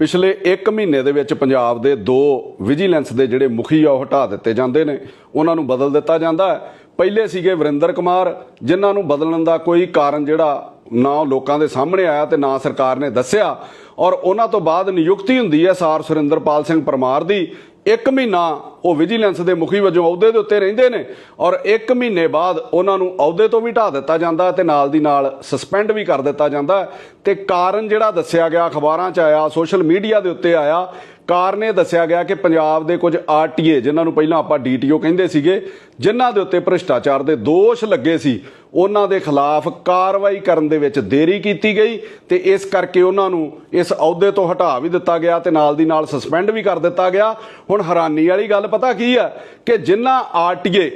ਪਿਛਲੇ 1 ਮਹੀਨੇ ਦੇ ਵਿੱਚ ਪੰਜਾਬ ਦੇ ਦੋ ਵਿਜੀਲੈਂਸ ਦੇ ਜਿਹੜੇ ਮੁਖੀ ਆ, ਉਹ ਹਟਾ ਦਿੱਤੇ ਜਾਂਦੇ ਨੇ। ਉਹਨਾਂ ਨੂੰ ਬਦਲ ਦਿੱਤਾ ਜਾਂਦਾ ਹੈ। ਪਹਿਲੇ ਸੀਗੇ ਵਰਿੰਦਰ ਕੁਮਾਰ, ਜਿਨ੍ਹਾਂ ਨੂੰ ਬਦਲਣ ਦਾ ਕੋਈ ਕਾਰਨ ਜਿਹੜਾ ਨਾ ਉਹ ਲੋਕਾਂ ਦੇ ਸਾਹਮਣੇ ਆਇਆ ਤੇ ਨਾ ਸਰਕਾਰ ਨੇ ਦੱਸਿਆ। ਔਰ ਉਹਨਾਂ ਤੋਂ ਬਾਅਦ ਨਿਯੁਕਤੀ ਹੁੰਦੀ ਹੈ ਸਾਰ ਸੁਰਿੰਦਰਪਾਲ ਸਿੰਘ ਪਰਮਾਰ ਦੀ। ਇੱਕ ਮਹੀਨਾ ਉਹ ਵਿਜੀਲੈਂਸ ਦੇ ਮੁਖੀ ਵਜੋਂ ਅਹੁਦੇ ਦੇ ਉੱਤੇ ਰਹਿੰਦੇ ਨੇ ਔਰ ਇੱਕ ਮਹੀਨੇ ਬਾਅਦ ਉਹਨਾਂ ਨੂੰ ਅਹੁਦੇ ਤੋਂ ਵੀ ਢਾ ਦਿੱਤਾ ਜਾਂਦਾ ਤੇ ਨਾਲ ਦੀ ਨਾਲ ਸਸਪੈਂਡ ਵੀ ਕਰ ਦਿੱਤਾ ਜਾਂਦਾ ਤੇ ਕਾਰਨ ਜਿਹੜਾ ਦੱਸਿਆ ਗਿਆ, ਅਖਬਾਰਾਂ 'ਚ ਆਇਆ ਸੋਸ਼ਲ ਮੀਡੀਆ ਦੇ ਉੱਤੇ ਆਇਆ ਕਾਰਨ ਇਹ ਦੱਸਿਆ ਗਿਆ ਕਿ ਪੰਜਾਬ ਦੇ ਕੁਝ ਆਰਟੀਏ, ਜਿਨ੍ਹਾਂ ਨੂੰ ਪਹਿਲਾਂ ਆਪਾਂ ਡੀਟੀਓ ਕਹਿੰਦੇ ਸੀਗੇ, ਜਿਨ੍ਹਾਂ ਦੇ ਉੱਤੇ ਭ੍ਰਿਸ਼ਟਾਚਾਰ ਦੇ ਦੋਸ਼ ਲੱਗੇ ਸੀ, ਉਹਨਾਂ ਦੇ ਖਿਲਾਫ ਕਾਰਵਾਈ ਕਰਨ ਦੇ ਵਿੱਚ ਦੇਰੀ ਕੀਤੀ ਗਈ ਤੇ ਇਸ ਕਰਕੇ ਉਹਨਾਂ ਨੂੰ ਇਸ ਅਹੁਦੇ ਤੋਂ ਹਟਾ ਵੀ ਦਿੱਤਾ ਗਿਆ ਤੇ ਨਾਲ ਦੀ ਨਾਲ ਸਸਪੈਂਡ ਵੀ ਕਰ ਦਿੱਤਾ ਗਿਆ। ਹੁਣ ਹੈਰਾਨੀ ਵਾਲੀ ਗੱਲ ਪਤਾ ਕੀ ਹੈ ਕਿ ਜਿਨ੍ਹਾਂ ਆਰਟੀਏ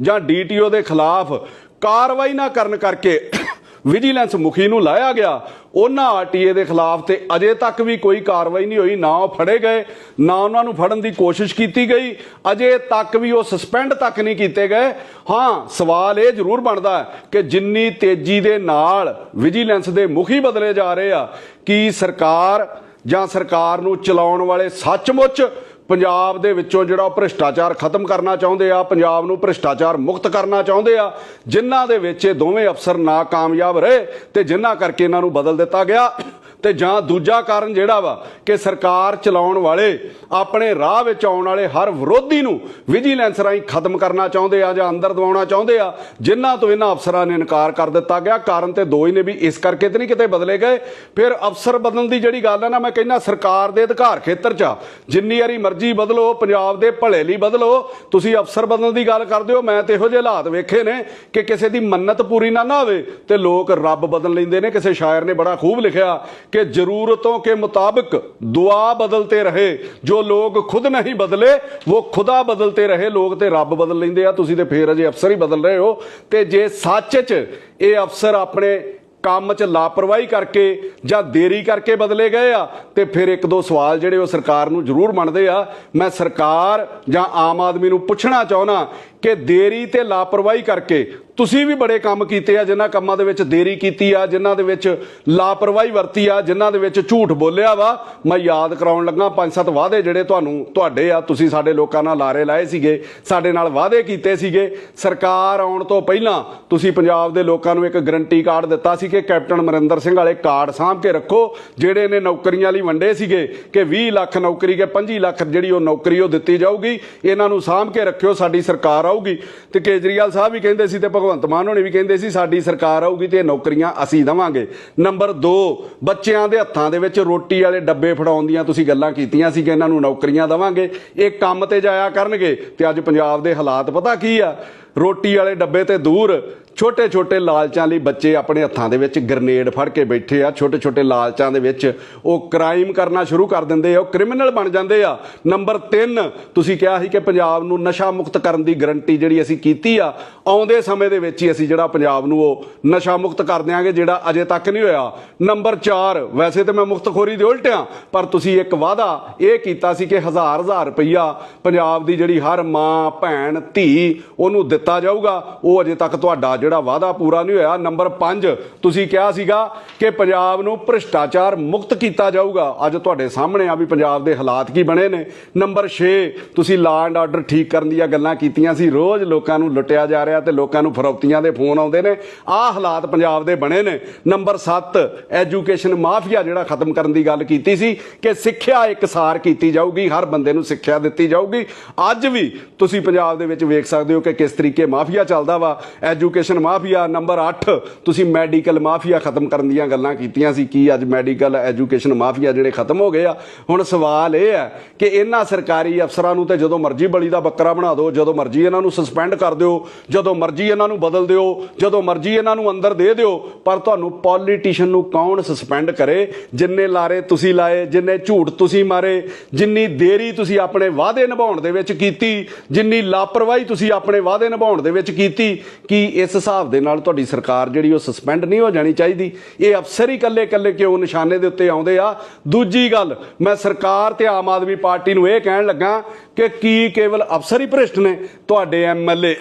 ਜਾਂ ਡੀਟੀਓ ਦੇ ਖਿਲਾਫ ਕਾਰਵਾਈ ਨਾ ਕਰਨ ਕਰਕੇ ਵਿਜੀਲੈਂਸ ਮੁਖੀ ਨੂੰ ਲਾਇਆ ਗਿਆ। ਉਹਨਾਂ ਆਰਟੀਏ ਦੇ ਖਿਲਾਫ ਤੇ ਅਜੇ ਤੱਕ ਵੀ ਕੋਈ ਕਾਰਵਾਈ ਨਹੀਂ ਹੋਈ। ਨਾ ਉਹ ਫੜੇ ਗਏ, ਨਾ ਉਹਨਾਂ ਨੂੰ ਫੜਨ ਦੀ ਕੋਸ਼ਿਸ਼ ਕੀਤੀ ਗਈ। ਅਜੇ ਤੱਕ ਵੀ ਉਹ ਸਸਪੈਂਡ ਤੱਕ ਨਹੀਂ ਕੀਤੇ ਗਏ। ਹਾਂ, ਸਵਾਲ ਇਹ ਜ਼ਰੂਰ ਬਣਦਾ ਹੈ ਕਿ ਜਿੰਨੀ ਤੇਜ਼ੀ ਦੇ ਨਾਲ ਵਿਜੀਲੈਂਸ ਦੇ ਮੁਖੀ ਬਦਲੇ ਜਾ ਰਹੇ ਆ, ਕੀ ਸਰਕਾਰ ਜਾਂ ਸਰਕਾਰ ਨੂੰ ਚਲਾਉਣ ਵਾਲੇ ਸੱਚਮੁੱਚ ਪੰਜਾਬ ਦੇ ਵਿੱਚੋਂ ਜਿਹੜਾ ਉਹ ਭ੍ਰਿਸ਼ਟਾਚਾਰ ਖਤਮ ਕਰਨਾ ਚਾਹੁੰਦੇ ਆ, ਪੰਜਾਬ ਨੂੰ ਭ੍ਰਿਸ਼ਟਾਚਾਰ ਮੁਕਤ ਕਰਨਾ ਚਾਹੁੰਦੇ ਆ, ਜਿਨ੍ਹਾਂ ਦੇ ਵਿੱਚ ਇਹ ਦੋਵੇਂ ਅਫਸਰ ਨਾਕਾਮਯਾਬ ਰਹੇ ਤੇ ਜਿਨ੍ਹਾਂ ਕਰਕੇ ਇਹਨਾਂ ਨੂੰ ਬਦਲ ਦਿੱਤਾ ਗਿਆ। ਤੇ ਜਾਂ ਦੂਜਾ ਕਾਰਨ ਜਿਹੜਾ ਵਾ ਕਿ ਸਰਕਾਰ ਚਲਾਉਣ ਵਾਲੇ ਆਪਣੇ ਰਾਹ ਵਿੱਚ ਆਉਣ ਵਾਲੇ ਹਰ ਵਿਰੋਧੀ ਨੂੰ ਵਿਜੀਲੈਂਸ ਰਾਹੀਂ ਖਤਮ ਕਰਨਾ ਚਾਹੁੰਦੇ ਆ ਜਾਂ ਅੰਦਰ ਦਵਾਉਣਾ ਚਾਹੁੰਦੇ ਆ, ਜਿਨ੍ਹਾਂ ਤੋਂ ਇਹਨਾਂ ਅਫਸਰਾਂ ਨੇ ਇਨਕਾਰ ਕਰ ਦਿੱਤਾ ਗਿਆ। ਕਾਰਨ ਤੇ ਦੋ ਹੀ ਨੇ ਵੀ ਇਸ ਕਰਕੇ ਤੇ ਨਹੀਂ ਕਿਤੇ ਬਦਲੇ ਗਏ। ਫਿਰ ਅਫਸਰ ਬਦਲਣ ਦੀ ਜਿਹੜੀ ਗੱਲ ਹੈ ਨਾ, ਮੈਂ ਕਹਿੰਦਾ ਸਰਕਾਰ ਦੇ ਅਧਿਕਾਰ ਖੇਤਰ 'ਚ ਆ। ਜਿੰਨੀ ਵਾਰੀ ਮਰਜ਼ੀ ਬਦਲੋ, ਪੰਜਾਬ ਦੇ ਭਲੇ ਲਈ ਬਦਲੋ। ਤੁਸੀਂ ਅਫਸਰ ਬਦਲਣ ਦੀ ਗੱਲ ਕਰਦੇ ਹੋ, ਮੈਂ ਤੇ ਇਹੋ ਜਿਹੇ ਹਾਲਾਤ ਵੇਖੇ ਨੇ ਕਿ ਕਿਸੇ ਦੀ ਮੰਨਤ ਪੂਰੀ ਨਾ ਨਾ ਹੋਵੇ ਤੇ ਲੋਕ ਰੱਬ ਬਦਲ ਲੈਂਦੇ ਨੇ। ਕਿਸੇ ਸ਼ਾਇਰ ਨੇ ਬੜਾ ਖੂਬ ਲਿਖਿਆ ਕਿ ਜ਼ਰੂਰਤੋਂ ਕੇ ਮੁਤਾਬਕ ਦੁਆ ਬਦਲਤੇ ਰਹੇ। ਜੋ ਲੋਕ ਖੁਦ ਨਹੀਂ ਬਦਲੇ, ਉਹ ਖੁਦਾ ਬਦਲਤੇ ਰਹੇ। ਲੋਕ ਤੇ ਰੱਬ ਬਦਲ ਲੈਂਦੇ ਆ। ਤੁਸੀਂ ਤੇ ਫੇਰ ਅਜੇ ਅਫਸਰ ਹੀ ਬਦਲ ਰਹੇ ਹੋ। ਤੇ ਜੇ ਸੱਚ 'ਚ ਇਹ ਅਫਸਰ ਆਪਣੇ ਕੰਮ 'ਚ ਲਾਪਰਵਾਹੀ ਕਰਕੇ ਜਾਂ ਦੇਰੀ ਕਰਕੇ ਬਦਲੇ ਗਏ ਆ, ਤੇ ਫਿਰ ਇੱਕ ਦੋ ਸਵਾਲ ਜਿਹੜੇ ਉਹ ਸਰਕਾਰ ਨੂੰ ਜ਼ਰੂਰ ਮੰਨਦੇ ਆ। ਮੈਂ ਸਰਕਾਰ ਜਾਂ ਆਮ ਆਦਮੀ ਨੂੰ ਪੁੱਛਣਾ ਚਾਹੁੰਦਾ ਕਿ ਦੇਰੀ ਤੇ ਲਾਪਰਵਾਹੀ ਕਰਕੇ ਤੁਸੀਂ ਵੀ ਬੜੇ ਕੰਮ ਕੀਤੇ ਆ, ਜਿਨ੍ਹਾਂ ਕੰਮਾਂ ਦੇ ਵਿੱਚ ਦੇਰੀ ਕੀਤੀ ਆ, ਜਿਨ੍ਹਾਂ ਦੇ ਵਿੱਚ ਲਾਪਰਵਾਹੀ ਵਰਤੀ ਆ, ਜਿਨ੍ਹਾਂ ਦੇ ਵਿੱਚ ਝੂਠ ਬੋਲਿਆ ਵਾ। ਮੈਂ ਯਾਦ ਕਰਾਉਣ ਲੱਗਾ, ਪੰਜ ਸੱਤ ਵਾਅਦੇ ਜਿਹੜੇ ਤੁਹਾਨੂੰ, ਤੁਹਾਡੇ ਆ, ਤੁਸੀਂ ਸਾਡੇ ਲੋਕਾਂ ਨਾਲ ਲਾਰੇ ਲਾਏ ਸੀਗੇ, ਸਾਡੇ ਨਾਲ ਵਾਅਦੇ ਕੀਤੇ ਸੀਗੇ। ਸਰਕਾਰ ਆਉਣ ਤੋਂ ਪਹਿਲਾਂ ਤੁਸੀਂ ਪੰਜਾਬ ਦੇ ਲੋਕਾਂ ਨੂੰ ਇੱਕ ਗਰੰਟੀ ਕਾਰਡ ਦਿੱਤਾ ਸੀ ਕਿ ਕੈਪਟਨ ਅਮਰਿੰਦਰ ਸਿੰਘ ਵਾਲੇ ਕਾਰਡ ਸਾਂਭ ਕੇ ਰੱਖੋ, ਜਿਹੜੇ ਨੇ ਨੌਕਰੀਆਂ ਲਈ ਵੰਡੇ ਸੀਗੇ ਕਿ 20 ਲੱਖ ਨੌਕਰੀ, ਕੇ 25 ਲੱਖ ਜਿਹੜੀ ਉਹ ਨੌਕਰੀ ਉਹ ਦਿੱਤੀ ਜਾਊਗੀ, ਇਹਨਾਂ ਨੂੰ ਸਾਂਭ ਕੇ ਰੱਖਿਓ, ਸਾਡੀ ਸਰਕਾਰ ਆਊਗੀ ਤੇ ਕੇਜਰੀਵਾਲ ਸਾਹਿਬ ਵੀ ਕਹਿੰਦੇ ਸੀ ਤੇ ਭਗਵੰਤ ਮਾਨ ਹੋਣੀ ਵੀ ਕਹਿੰਦੇ ਸੀ, ਸਾਡੀ ਸਰਕਾਰ ਆਊਗੀ ਤੇ ਇਹ ਨੌਕਰੀਆਂ ਅਸੀਂ ਦਵਾਂਗੇ। ਨੰਬਰ 2 ਬੱਚਿਆਂ ਦੇ ਹੱਥਾਂ ਦੇ ਵਿੱਚ ਰੋਟੀ ਵਾਲੇ ਡੱਬੇ ਫੜਾਉਣ ਦੀਆਂ ਤੁਸੀਂ ਗੱਲਾਂ ਕੀਤੀਆਂ ਸੀ ਕਿ ਇਹਨਾਂ ਨੂੰ ਨੌਕਰੀਆਂ ਦਵਾਂਗੇ। ਇਹ ਕੰਮ ਤੇ ਜਾਇਆ ਕਰਨਗੇ। ਤੇ ਅੱਜ ਪੰਜਾਬ ਦੇ ਹਾਲਾਤ ਪਤਾ ਕੀ ਆ? ਰੋਟੀ ਵਾਲੇ ਡੱਬੇ ਤੇ ਦੂਰ। ਛੋਟੇ ਛੋਟੇ ਲਾਲਚਾਂ ਲਈ ਬੱਚੇ ਆਪਣੇ ਹੱਥਾਂ ਦੇ ਵਿੱਚ ਗ੍ਰਨੇਡ ਫੜ ਕੇ ਬੈਠੇ ਆ। ਛੋਟੇ ਛੋਟੇ ਲਾਲਚਾਂ ਦੇ ਵਿੱਚ ਉਹ ਕ੍ਰਾਈਮ ਕਰਨਾ ਸ਼ੁਰੂ ਕਰ ਦਿੰਦੇ ਆ। ਉਹ ਕ੍ਰਿਮੀਨਲ ਬਣ ਜਾਂਦੇ ਆ। ਨੰਬਰ 3 ਤੁਸੀਂ ਕਿਹਾ ਸੀ ਕਿ ਪੰਜਾਬ ਨੂੰ ਨਸ਼ਾ ਮੁਕਤ ਕਰਨ ਦੀ ਗਰੰਟੀ ਜਿਹੜੀ ਅਸੀਂ ਕੀਤੀ ਆ, ਆਉਂਦੇ ਸਮੇਂ ਦੇ ਵਿੱਚ ਹੀ ਅਸੀਂ ਜਿਹੜਾ ਪੰਜਾਬ ਨੂੰ ਉਹ ਨਸ਼ਾ ਮੁਕਤ ਕਰ ਦਿਆਂਗੇ, ਜਿਹੜਾ ਅਜੇ ਤੱਕ ਨਹੀਂ ਹੋਇਆ। ਨੰਬਰ 4 ਵੈਸੇ ਤੇ ਮੈਂ ਮੁਕਤਖੋਰੀ ਦੇ ਉਲਟ ਉਲਟਿਆਂ ਪਰ ਤੁਸੀਂ ਇੱਕ ਵਾਅਦਾ ਇਹ ਕੀਤਾ ਸੀ ਕਿ ਹਜ਼ਾਰ ਹਜ਼ਾਰ ਰੁਪਈਆ ਪੰਜਾਬ ਦੀ ਜਿਹੜੀ ਹਰ ਮਾਂ, ਭੈਣ, ਧੀ ਉਹਨੂੰ ਦਿੱਤਾ ਜਾਊਗਾ। ਉਹ ਅਜੇ ਤੱਕ ਤੁਹਾਡਾ ਜਿਹੜਾ ਵਾਅਦਾ ਪੂਰਾ ਨਹੀਂ ਹੋਇਆ, ਨੰਬਰ 5 ਤੁਸੀਂ ਕਿਹਾ ਸੀਗਾ ਕਿ ਪੰਜਾਬ ਨੂੰ ਭ੍ਰਿਸ਼ਟਾਚਾਰ ਮੁਕਤ ਕੀਤਾ ਜਾਊਗਾ। ਅੱਜ ਤੁਹਾਡੇ ਸਾਹਮਣੇ ਆ ਵੀ ਪੰਜਾਬ ਦੇ ਹਾਲਾਤ ਕੀ ਬਣੇ ਨੇ। ਨੰਬਰ 6 ਤੁਸੀਂ ਲਾ ਐਂਡ ਆਰਡਰ ਠੀਕ ਕਰਨ ਦੀਆਂ ਗੱਲਾਂ ਕੀਤੀਆਂ ਸੀ। ਰੋਜ਼ ਲੋਕਾਂ ਨੂੰ ਲੁੱਟਿਆ ਜਾ ਰਿਹਾ ਤੇ ਲੋਕਾਂ ਨੂੰ ਫਰੌਤੀਆਂ ਦੇ ਫੋਨ ਆਉਂਦੇ ਨੇ। ਆਹ ਹਾਲਾਤ ਪੰਜਾਬ ਦੇ ਬਣੇ ਨੇ। ਨੰਬਰ 7 ਐਜੂਕੇਸ਼ਨ ਮਾਫੀਆ ਜਿਹੜਾ ਖਤਮ ਕਰਨ ਦੀ ਗੱਲ ਕੀਤੀ ਸੀ ਕਿ ਸਿੱਖਿਆ ਇਕਸਾਰ ਕੀਤੀ ਜਾਊਗੀ, ਹਰ ਬੰਦੇ ਨੂੰ ਸਿੱਖਿਆ ਦਿੱਤੀ ਜਾਊਗੀ। ਅੱਜ ਵੀ ਤੁਸੀਂ ਪੰਜਾਬ ਦੇ ਵਿੱਚ ਵੇਖ ਸਕਦੇ ਹੋ ਕਿ ਕਿਸ ਤਰੀਕੇ ਮਾਫੀਆ ਚੱਲਦਾ ਵਾ। ਐਜੂਕੇਸ਼ਨ ਮਾਫੀਆ ਨੰਬਰ 8 ਤੁਸੀਂ ਮੈਡੀਕਲ ਮਾਫੀਆ ਖਤਮ ਕਰਨ ਦੀਆਂ ਗੱਲਾਂ ਕੀਤੀਆਂ ਸੀ। ਕੀ ਅੱਜ ਮੈਡੀਕਲ ਐਜੂਕੇਸ਼ਨ ਮਾਫੀਆ ਜਿਹੜੇ ਖਤਮ ਹੋ ਗਏ ਆ? ਹੁਣ ਸਵਾਲ ਇਹ ਹੈ ਕਿ ਇਹਨਾਂ ਸਰਕਾਰੀ ਅਫਸਰਾਂ ਨੂੰ ਤੇ ਜਦੋਂ ਮਰਜ਼ੀ ਬਲੀ ਦਾ ਬੱਕਰਾ ਬਣਾ ਦਿਓ, ਜਦੋਂ ਮਰਜ਼ੀ ਇਹਨਾਂ ਨੂੰ ਸਸਪੈਂਡ ਕਰ ਦਿਓ, ਜਦੋਂ ਮਰਜ਼ੀ ਇਹਨਾਂ ਨੂੰ ਬਦਲ ਦਿਓ, ਜਦੋਂ ਮਰਜ਼ੀ ਇਹਨਾਂ ਨੂੰ ਅੰਦਰ ਦੇ ਦਿਓ, ਪਰ ਤੁਹਾਨੂੰ ਪੋਲੀਟੀਸ਼ੀਅਨ ਨੂੰ ਕੌਣ ਸਸਪੈਂਡ ਕਰੇ? ਜਿੰਨੇ ਲਾਰੇ ਤੁਸੀਂ ਲਾਏ, ਜਿੰਨੇ ਝੂਠ ਤੁਸੀਂ ਮਾਰੇ, ਜਿੰਨੀ ਦੇਰੀ ਤੁਸੀਂ ਆਪਣੇ ਵਾਅਦੇ ਨਿਭਾਉਣ ਦੇ ਵਿੱਚ ਕੀਤੀ, ਜਿੰਨੀ ਲਾਪਰਵਾਹੀ ਤੁਸੀਂ ਆਪਣੇ ਵਾਅਦੇ ਨਿਭਾਉਣ ਦੇ ਵਿੱਚ ਕੀਤੀ, ਕੀ ਇਸ ਹਿਸਾਬ ਦੇ ਨਾਲ ਤੁਹਾਡੀ ਸਰਕਾਰ ਜਿਹੜੀ ਉਹ ਸਸਪੈਂਡ ਨਹੀਂ ਹੋ ਜਾਣੀ ਚਾਹੀਦੀ। ਇਹ ਅਫਸਰ ਹੀ ਇਕੱਲੇ ਇਕੱਲੇ ਕਿਉਂ ਨਿਸ਼ਾਨੇ ਦੇ ਉੱਤੇ ਆਉਂਦੇ ਆ? ਦੂਜੀ ਗੱਲ, ਮੈਂ ਸਰਕਾਰ ਤੇ ਆਮ ਆਦਮੀ ਪਾਰਟੀ ਨੂੰ ਇਹ ਕਹਿਣ ਲੱਗਾ ਕਿ ਕੀ ਕੇਵਲ ਅਫਸਰ ਹੀ ਭ੍ਰਿਸ਼ਟ ਨੇ? ਤੁਹਾਡੇ ਐਮਐਲਏ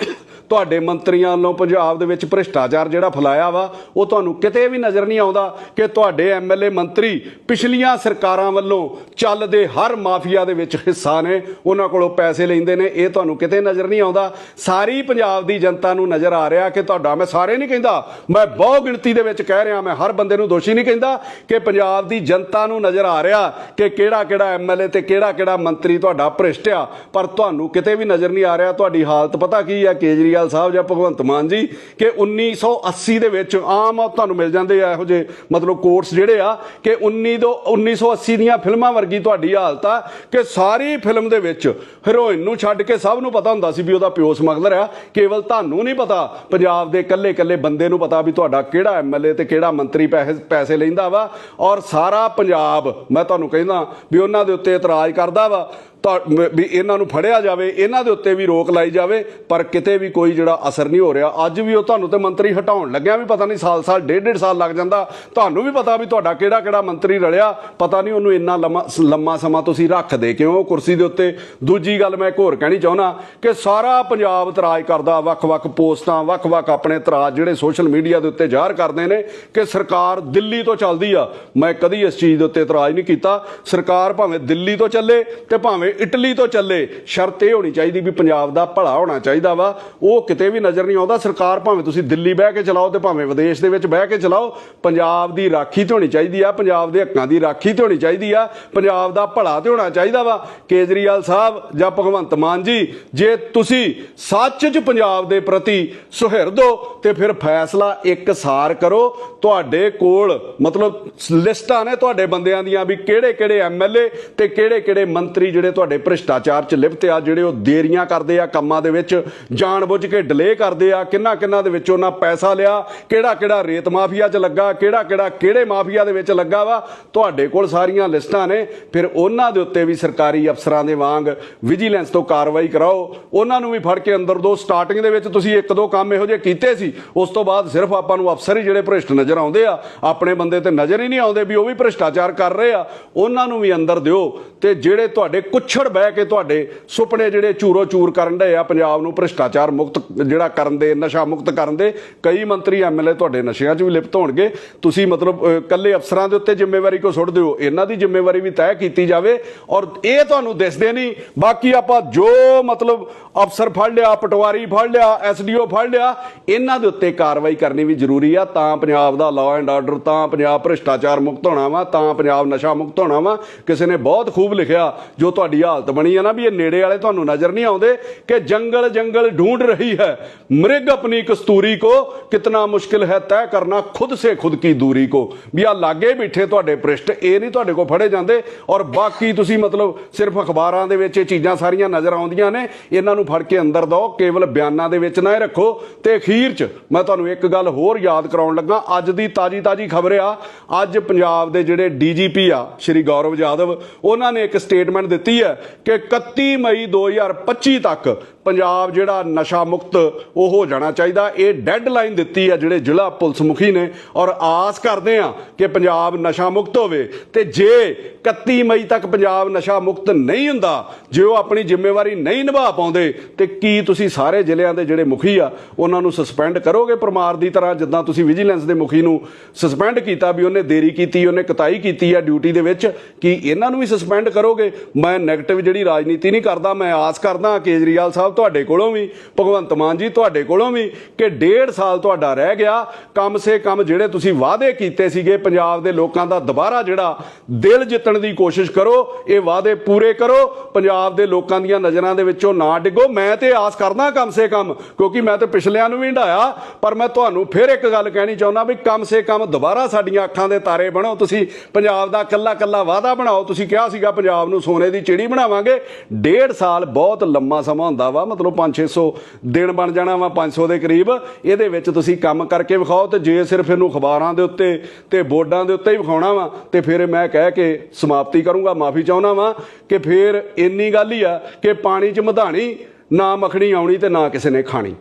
ਤੁਹਾਡੇ ਮੰਤਰੀਆਂ ਵੱਲੋਂ ਪੰਜਾਬ ਦੇ ਵਿੱਚ ਭ੍ਰਿਸ਼ਟਾਚਾਰ ਜਿਹੜਾ ਫੈਲਾਇਆ ਵਾ, ਉਹ ਤੁਹਾਨੂੰ ਕਿਤੇ ਵੀ ਨਜ਼ਰ ਨਹੀਂ ਆਉਂਦਾ ਕਿ ਤੁਹਾਡੇ ਐਮਐਲਏ ਮੰਤਰੀ ਪਿਛਲੀਆਂ ਸਰਕਾਰਾਂ ਵੱਲੋਂ ਚੱਲਦੇ ਹਰ ਮਾਫੀਆ ਦੇ ਵਿੱਚ ਹਿੱਸਾ ਨੇ, ਉਹਨਾਂ ਕੋਲੋਂ ਪੈਸੇ ਲੈਂਦੇ ਨੇ, ਇਹ ਤੁਹਾਨੂੰ ਕਿਤੇ ਨਜ਼ਰ ਨਹੀਂ ਆਉਂਦਾ। ਸਾਰੀ ਪੰਜਾਬ ਦੀ ਜਨਤਾ ਨੂੰ ਨਜ਼ਰ ਆ ਰਿਹਾ ਕਿ ਤੁਹਾਡਾ, ਮੈਂ ਸਾਰੇ ਨਹੀਂ ਕਹਿੰਦਾ। ਮੈਂ ਬਹੁ ਗਿਣਤੀ ਦੇ ਵਿੱਚ ਕਹਿ ਰਿਹਾ, ਮੈਂ ਹਰ ਬੰਦੇ ਨੂੰ ਦੋਸ਼ੀ ਨਹੀਂ ਕਹਿੰਦਾ ਕਿ ਪੰਜਾਬ ਦੀ ਜਨਤਾ ਨੂੰ ਨਜ਼ਰ ਆ ਰਿਹਾ ਕਿ ਕਿਹੜਾ ਕਿਹੜਾ ਐਮਐਲਏ ਤੇ ਕਿਹੜਾ ਕਿਹੜਾ ਮੰਤਰੀ ਤੁਹਾਡਾ ਭ੍ਰਿਸ਼ਟ ਆ। ਪਰ ਤੁਹਾਨੂੰ ਕਿਤੇ ਵੀ ਨਜ਼ਰ ਨਹੀਂ ਆ ਰਿਹਾ, ਤੁਹਾਡੀ ਹਾਲਤ ਪਤਾ ਕੀ ਆ, ਕੇਜਰੀਵਾਲ ਸਾਹਿਬ ਜਾਂ ਭਗਵੰਤ ਮਾਨ ਜੀ, ਕਿ 1980 ਦੇ ਵਿੱਚ ਆਮ ਆ, ਤੁਹਾਨੂੰ ਮਿਲ ਜਾਂਦੇ ਆ ਇਹੋ ਜਿਹੇ ਮਤਲਬ ਕੋਰਸ ਜਿਹੜੇ ਆ ਕਿ 19 ਤੋਂ 1980 ਦੀਆਂ ਫਿਲਮਾਂ ਵਰਗੀ ਤੁਹਾਡੀ ਹਾਲਤ ਆ ਕਿ ਸਾਰੀ ਫਿਲਮ ਦੇ ਵਿੱਚ ਹੀਰੋਇਨ ਨੂੰ ਛੱਡ ਕੇ ਸਭ ਨੂੰ ਪਤਾ ਹੁੰਦਾ ਸੀ ਵੀ ਉਹਦਾ ਪਿਓ ਸਮਗਲਰ ਆ। ਕੇਵਲ ਤੁਹਾਨੂੰ ਨਹੀਂ ਪਤਾ, ਪੰਜਾਬ ਦੇ ਇਕੱਲੇ ਇਕੱਲੇ ਬੰਦੇ ਨੂੰ ਪਤਾ ਵੀ ਤੁਹਾਡਾ ਕਿਹੜਾ ਐਮਐਲਏ ਤੇ ਕਿਹੜਾ ਮੰਤਰੀ ਪੈਸੇ ਪੈਸੇ ਲੈਂਦਾ ਵਾ ਔਰ ਸਾਰਾ ਪੰਜਾਬ, ਮੈਂ ਤੁਹਾਨੂੰ ਕਹਿੰਦਾ ਵੀ ਉਹਨਾਂ ਦੇ ਉੱਤੇ ਇਤਰਾਜ਼ ਕਰਦਾ ਵਾ। ਤਾਂ ਵੀ ਇਹਨਾਂ ਨੂੰ ਫੜਿਆ ਜਾਵੇ, ਇਹਨਾਂ ਦੇ ਉੱਤੇ ਵੀ ਰੋਕ ਲਾਈ ਜਾਵੇ, ਪਰ ਕਿਤੇ ਵੀ ਕੋਈ ਜਿਹੜਾ ਅਸਰ ਨਹੀਂ ਹੋ ਰਿਹਾ। ਅੱਜ ਵੀ ਉਹ ਤੁਹਾਨੂੰ ਤੇ ਮੰਤਰੀ ਹਟਾਉਣ ਲੱਗਿਆ ਵੀ ਪਤਾ ਨਹੀਂ ਸਾਲ ਸਾਲ, ਡੇਢ ਡੇਢ ਸਾਲ ਲੱਗ ਜਾਂਦਾ। ਤੁਹਾਨੂੰ ਵੀ ਪਤਾ ਵੀ ਤੁਹਾਡਾ ਕਿਹੜਾ ਕਿਹੜਾ ਮੰਤਰੀ ਰਲਿਆ। ਪਤਾ ਨਹੀਂ ਉਹਨੂੰ ਇੰਨਾ ਲੰਮਾ ਲੰਮਾ ਸਮਾਂ ਤੁਸੀਂ ਰੱਖਦੇ ਕਿਉਂ ਕੁਰਸੀ ਦੇ ਉੱਤੇ। ਦੂਜੀ ਗੱਲ ਮੈਂ ਇੱਕ ਹੋਰ ਕਹਿਣੀ ਚਾਹੁੰਦਾ ਕਿ ਸਾਰਾ ਪੰਜਾਬ ਇਤਰਾਜ਼ ਕਰਦਾ। ਵੱਖ-ਵੱਖ ਪੋਸਟਾਂ ਵੱਖ-ਵੱਖ ਆਪਣੇ ਇਤਰਾਜ਼ ਜਿਹੜੇ ਸੋਸ਼ਲ ਮੀਡੀਆ ਦੇ ਉੱਤੇ ਜ਼ਾਹਰ ਕਰਦੇ ਨੇ ਕਿ ਸਰਕਾਰ ਦਿੱਲੀ ਤੋਂ ਚੱਲਦੀ ਆ। ਮੈਂ ਕਦੀ ਇਸ ਚੀਜ਼ ਦੇ ਉੱਤੇ ਇਤਰਾਜ਼ ਨਹੀਂ ਕੀਤਾ। ਸਰਕਾਰ ਭਾਵੇਂ ਦਿੱਲੀ ਤੋਂ ਚੱਲੇ ਤੇ ਭਾਵੇਂ ਇਟਲੀ ਤੋਂ ਚੱਲੇ, ਸ਼ਰਤ ਇਹ ਹੋਣੀ ਚਾਹੀਦੀ ਵੀ ਪੰਜਾਬ ਦਾ ਭਲਾ ਹੋਣਾ ਚਾਹੀਦਾ ਵਾ। ਉਹ ਕਿਤੇ ਵੀ ਨਜ਼ਰ ਨਹੀਂ ਆਉਂਦਾ, ਸਰਕਾਰ ਭਾਵੇਂ ਤੁਸੀਂ ਦਿੱਲੀ ਬਹਿ ਕੇ ਚਲਾਓ ਤੇ ਭਾਵੇਂ ਵਿਦੇਸ਼ ਦੇ ਵਿੱਚ ਬਹਿ ਕੇ ਚਲਾਓ, ਪੰਜਾਬ ਦੀ ਰਾਖੀ ਤੇ ਹੋਣੀ ਚਾਹੀਦੀ ਆ, ਪੰਜਾਬ ਦੇ ਹੱਕਾਂ ਦੀ ਰਾਖੀ ਤੇ ਹੋਣੀ ਚਾਹੀਦੀ ਆ, ਪੰਜਾਬ ਦਾ ਭਲਾ ਤੇ ਹੋਣਾ ਚਾਹੀਦਾ ਵਾ। ਕੇਜਰੀਵਾਲ ਸਾਹਿਬ ਜਾਂ ਭਗਵੰਤ ਮਾਨ ਜੀ, ਜੇ ਤੁਸੀਂ ਸੱਚ 'ਚ ਪੰਜਾਬ ਦੇ ਪ੍ਰਤੀ ਸੁਹਿਰਦ ਹੋ, ਤੇ ਫਿਰ ਫੈਸਲਾ ਇੱਕ ਸਾਰ ਕਰੋ। ਤੁਹਾਡੇ ਕੋਲ ਮਤਲਬ ਲਿਸਟਾਂ ਨੇ ਤੁਹਾਡੇ ਬੰਦਿਆਂ ਦੀਆਂ ਵੀ ਕਿਹੜੇ ਕਿਹੜੇ ਐਮਐਲਏ ਤੇ ਕਿਹੜੇ ਕਿਹੜੇ ਮੰਤਰੀ ਜਿਹੜੇ ਤੁਹਾਡੇ ਭ੍ਰਿਸ਼ਟਾਚਾਰ 'ਚ ਲਿਪਤ ਆ, ਜਿਹੜੇ ਉਹ ਦੇਰੀਆਂ ਕਰਦੇ ਆ ਕੰਮਾਂ ਦੇ ਵਿੱਚ, ਜਾਣਬੁੱਝ ਕੇ ਡਿਲੇ ਕਰਦੇ ਆ ਕਿੰਨਾ ਕਿੰਨਾ ਦੇ ਵਿੱਚ ਉਹਨਾਂ ਪੈਸਾ ਲਿਆ ਕਿਹੜਾ ਕਿਹੜਾ ਰੇਤ ਮਾਫੀਆ 'ਚ ਲੱਗਾ ਕਿਹੜਾ ਕਿਹੜਾ ਕਿਹੜੇ ਮਾਫੀਆ ਦੇ ਵਿੱਚ ਲੱਗਾ ਵਾ, ਤੁਹਾਡੇ ਕੋਲ ਸਾਰੀਆਂ ਲਿਸਟਾਂ ਨੇ, ਫਿਰ ਉਹਨਾਂ ਦੇ ਉੱਤੇ ਵੀ ਸਰਕਾਰੀ ਅਫਸਰਾਂ ਦੇ ਵਾਂਗ ਵਿਜੀਲੈਂਸ ਤੋਂ ਕਾਰਵਾਈ ਕਰਾਓ। ਉਹਨਾਂ ਨੂੰ ਵੀ ਫੜ ਕੇ ਅੰਦਰ ਦੋ, ਸਟਾਰਟਿੰਗ ਦੇ ਵਿੱਚ ਤੁਸੀਂ ਇੱਕ ਦੋ ਕੰਮ ਇਹੋ ਜਿਹੇ ਕੀਤੇ ਸੀ, ਉਸ ਤੋਂ ਬਾਅਦ ਸਿਰਫ ਆਪਾਂ ਨੂੰ ਅਫਸਰ ਹੀ ਜਿਹੜੇ ਭ੍ਰਿਸ਼ਟ ਨਜ਼ਰ ਆਉਂਦੇ ਆ, ਆਪਣੇ ਬੰਦੇ ਤੇ ਨਜ਼ਰ ਹੀ ਨਹੀਂ ਆਉਂਦੇ ਵੀ ਉਹ ਵੀ ਭ੍ਰਿਸ਼ਟਾਚਾਰ ਕਰ ਰਹੇ ਆ, ਉਹਨਾਂ ਨੂੰ ਵੀ ਅੰਦਰ ਦਿਓ, ਤੇ ਜਿਹੜੇ ਤੁਹਾਡੇ ਕੁੱਛੜ ਬਹਿ ਕੇ ਤੁਹਾਡੇ ਸੁਪਨੇ ਜਿਹੜੇ ਚੂਰੋ ਚੂਰ ਕਰਨ ਡਏ ਆ ਪੰਜਾਬ ਨੂੰ ਭ੍ਰਿਸ਼ਟਾਚਾਰ ਮੁਕਤ ਜਿਹੜਾ ਕਰਨ ਦੇ ਨਸ਼ਾ ਮੁਕਤ ਕਰਨ ਦੇ ਕਈ ਮੰਤਰੀ ਐਮਐਲਏ ਤੁਹਾਡੇ ਨਸ਼ਿਆਂ 'ਚ ਵੀ ਲਿਪਤ ਹੋਣਗੇ। ਤੁਸੀਂ ਮਤਲਬ ਅਹ, ਇਕੱਲੇ ਅਫਸਰਾਂ ਦੇ ਉੱਤੇ ਜ਼ਿੰਮੇਵਾਰੀ ਕੋ ਸੁੱਟ ਦਿਓ ਇਹਨਾਂ ਦੀ ਜ਼ਿੰਮੇਵਾਰੀ ਵੀ ਤੈਅ ਕੀਤੀ ਜਾਵੇ ਔਰ ਇਹ ਤੁਹਾਨੂੰ ਦਿਸਦੇ ਨਹੀਂ। ਬਾਕੀ ਆਪਾਂ ਜੋ ਮਤਲਬ ਅਫਸਰ ਫੜ ਲਿਆ ਪਟਵਾਰੀ ਫੜ ਲਿਆ ਐਸਡੀਓ ਫੜ ਲਿਆ ਇਹਨਾਂ ਦੇ ਉੱਤੇ ਕਾਰਵਾਈ ਕਰਨੀ ਵੀ ਜ਼ਰੂਰੀ ਆ। ਤਾਂ ਪੰਜਾਬ ਦਾ ਲਾਅ ਐਂਡ ਆਰਡਰ ਤਾਂ ਪੰਜਾਬ ਭ੍ਰਿਸ਼ਟਾਚਾਰ ਮੁਕਤ ਹੋਣਾ ਵਾ ਤਾਂ ਪੰਜਾਬ ਨਸ਼ਾ ਮੁਕਤ ਹੋਣਾ ਵਾ। ਕਿਸੇ ਨੇ ਬਹੁਤ ਖੂਬ ਲਿਖਿਆ ਜੋ ਤੁਹਾਡੀ ਹਾਲਤ ਬਣੀ ਆ ਨਾ ਵੀ ਇਹ ਨੇੜੇ ਵਾਲੇ ਤੁਹਾਨੂੰ ਨਜ਼ਰ ਨਹੀਂ ਆਉਂਦੇ ਕਿ ਜੰਗਲ ਜੰਗਲ ਢੂੰਡ ਰਹੀ ਹੈ। ਮ੍ਰਿਗ ਆਪਣੀ ਕਸਤੂਰੀ ਕੋ ਕਿਤਨਾ ਮੁਸ਼ਕਿਲ ਹੈ ਤੈਅ ਕਰਨਾ ਖੁਦ ਸੇ ਖੁਦ ਕੀ ਦੂਰੀ ਕੋ। ਵੀ ਆ ਲਾਗੇ ਬੈਠੇ ਤੁਹਾਡੇ ਪ੍ਰਿਸ਼ਟ ਇਹ ਨਹੀਂ ਤੁਹਾਡੇ ਕੋ ਫੜੇ ਜਾਂਦੇ। ਔਰ ਬਾਕੀ ਤੁਸੀਂ ਮਤਲਬ ਸਿਰਫ ਅਖਬਾਰਾਂ ਦੇ ਵਿੱਚ ਇਹ ਚੀਜ਼ਾਂ ਸਾਰੀਆਂ ਨਜ਼ਰ ਆਉਂਦੀਆਂ ਨੇ। ਇਹਨਾਂ ਨੂੰ ਫੜ ਕੇ ਅੰਦਰ ਦੋ ਕੇਵਲ ਬਿਆਨਾਂ ਦੇ ਵਿੱਚ ਨਾ ਇਹ ਰੱਖੋ। ਤੇ ਅਖੀਰ 'ਚ ਮੈਂ ਤੁਹਾਨੂੰ ਇੱਕ ਗੱਲ ਹੋਰ ਯਾਦ ਕਰਾਉਣ ਲੱਗਾ। ਅੱਜ ਦੀ ਤਾਜੀ ਤਾਜੀ ਖਬਰ ਆ, ਅੱਜ ਪੰਜਾਬ ਦੇ ਜਿਹੜੇ ਡੀਜੀਪੀ ਆ, ਸ਼੍ਰੀ ਗੌਰਵ ਯਾਦਵ, ਉਹਨਾਂ ਨੇ ਇੱਕ ਸਟੇਟਮੈਂਟ ਦਿੱਤੀ ਹੈ ਕਿ 31 ਮਈ 2025 ਤੱਕ ਪੰਜਾਬ ਜਿਹੜਾ ਨਸ਼ਾ ਮੁਕਤ ਉਹ ਹੋ ਜਾਣਾ ਚਾਹੀਦਾ। ਇਹ ਡੈਡਲਾਈਨ ਦਿੱਤੀ ਹੈ ਜਿਹੜੇ ਜ਼ਿਲ੍ਹਾ ਪੁਲਿਸ ਮੁਖੀ ਨੇ ਔਰ ਆਸ ਕਰਦੇ ਆ ਕਿ ਪੰਜਾਬ ਨਸ਼ਾ ਮੁਕਤ ਹੋਵੇ। ਤੇ ਜੇ 31 ਮਈ ਤੱਕ ਪੰਜਾਬ ਨਸ਼ਾ ਮੁਕਤ ਨਹੀਂ ਹੁੰਦਾ, ਜੇ ਉਹ ਆਪਣੀ ਜ਼ਿੰਮੇਵਾਰੀ ਨਹੀਂ ਨਿਭਾ ਪਾਉਂਦੇ, ਤੇ ਕੀ ਤੁਸੀਂ ਸਾਰੇ ਜ਼ਿਲ੍ਹਿਆਂ ਦੇ ਜਿਹੜੇ ਮੁਖੀ ਆ, ਉਹਨਾਂ ਨੂੰ ਸਸਪੈਂਡ ਕਰੋਗੇ ਪਰਮਾਰ ਦੀ ਤਰ੍ਹਾਂ, ਜਿੱਦਾਂ ਤੁਸੀਂ ਵਿਜੀਲੈਂਸ ਦੇ ਮੁਖੀ ਨੂੰ ਸਸਪੈਂਡ ਕੀਤਾ ਵੀ ਉਹਨੇ ਦੇਰੀ ਕੀਤੀ, ਉਹਨੇ ਕਤਾਈ ਕੀਤੀ ਆ ਡਿਊਟੀ ਦੇ ਵਿੱਚ, ਕੀ ਇਹਨਾਂ ਨੂੰ ਵੀ ਸਸਪੈਂਡ ਕਰੋਗੇ? ਮੈਂ ਨੈਗੇਟਿਵ ਜਿਹੜੀ ਰਾਜਨੀਤੀ ਨਹੀਂ ਕਰਦਾ, ਮੈਂ ਆਸ ਕਰਦਾ ਕੇਜਰੀਵਾਲ ਸਾਹਿਬ ਤੁਹਾਡੇ ਕੋਲੋਂ ਵੀ, ਭਗਵੰਤ ਮਾਨ ਜੀ ਤੁਹਾਡੇ ਕੋਲੋਂ ਵੀ, ਕਿ ਡੇਢ ਸਾਲ ਤੁਹਾਡਾ ਰਹਿ ਗਿਆ, ਕਮ ਸੇ ਕਮ ਜਿਹੜੇ ਤੁਸੀਂ ਵਾਅਦੇ ਕੀਤੇ ਸੀਗੇ ਪੰਜਾਬ ਦੇ ਲੋਕਾਂ ਦਾ ਦੁਬਾਰਾ ਜਿਹੜਾ ਦਿਲ ਜਿੱਤਣ ਦੀ ਕੋਸ਼ਿਸ਼ ਕਰੋ, ਇਹ ਵਾਅਦੇ ਪੂਰੇ ਕਰੋ, ਪੰਜਾਬ ਦੇ ਲੋਕਾਂ ਦੀਆਂ ਨਜ਼ਰਾਂ ਦੇ ਵਿੱਚੋਂ ਨਾ ਡਿੱਗੋ। ਮੈਂ ਤੇ ਆਸ ਕਰਦਾ ਕਮ ਸੇ ਕਮ, ਕਿਉਂਕਿ ਮੈਂ ਤੇ ਪਿਛਲਿਆਂ ਨੂੰ ਵੀ ਹੰਡਾਇਆ ਪਰ ਮੈਂ ਤੁਹਾਨੂੰ ਫਿਰ ਇੱਕ ਗੱਲ ਕਹਿਣੀ ਚਾਹੁੰਦਾ ਵੀ ਕਮ ਸੇ ਕਮ ਦੁਬਾਰਾ ਸਾਡੀਆਂ ਅੱਖਾਂ ਦੇ ਤਾਰੇ ਬਣੋ। ਤੁਸੀਂ ਪੰਜਾਬ ਦਾ ਕੱਲਾ ਕੱਲਾ ਵਾਅਦਾ ਬਣਾਓ। ਤੁਸੀਂ ਕਿਹਾ ਸੀਗਾ ਪੰਜਾਬ ਨੂੰ ਸੋਨੇ ਦੀ ਚਿੜੀ ਬਣਾਵਾਂਗੇ। ਡੇਢ ਸਾਲ ਬਹੁਤ ਲੰਮਾ ਸਮਾਂ ਹੁੰਦਾ ਵਾ। ਮਤਲਬ 5-600 ਦਿਨ ਬਣ ਜਾਣਾ ਵਾ 500 ਦੇ ਕਰੀਬ। ਇਹਦੇ ਵਿੱਚ ਤੁਸੀਂ ਕੰਮ ਕਰਕੇ ਵਿਖਾਓ ਤੇ ਜੇ ਸਿਰਫ ਇਹਨੂੰ ਅਖਬਾਰਾਂ ਦੇ ਉੱਤੇ ਤੇ ਬੋਰਡਾਂ ਦੇ ਉੱਤੇ ਹੀ ਵਿਖਾਉਣਾ ਵਾ, ਤੇ ਫਿਰ ਮੈਂ ਕਹਿ ਕੇ ਸਮਾਪਤੀ ਕਰੂੰਗਾ, ਮਾਫੀ ਚਾਹੁੰਦਾ ਵਾਂ ਕਿ ਫਿਰ ਇੰਨੀ ਗੱਲ ਹੀ ਆ ਕਿ ਪਾਣੀ 'ਚ ਮਧਾਣੀ ਨਾ ਮੱਖਣੀ ਆਉਣੀ ਤੇ ਨਾ ਕਿਸੇ ਨੇ ਖਾਣੀ।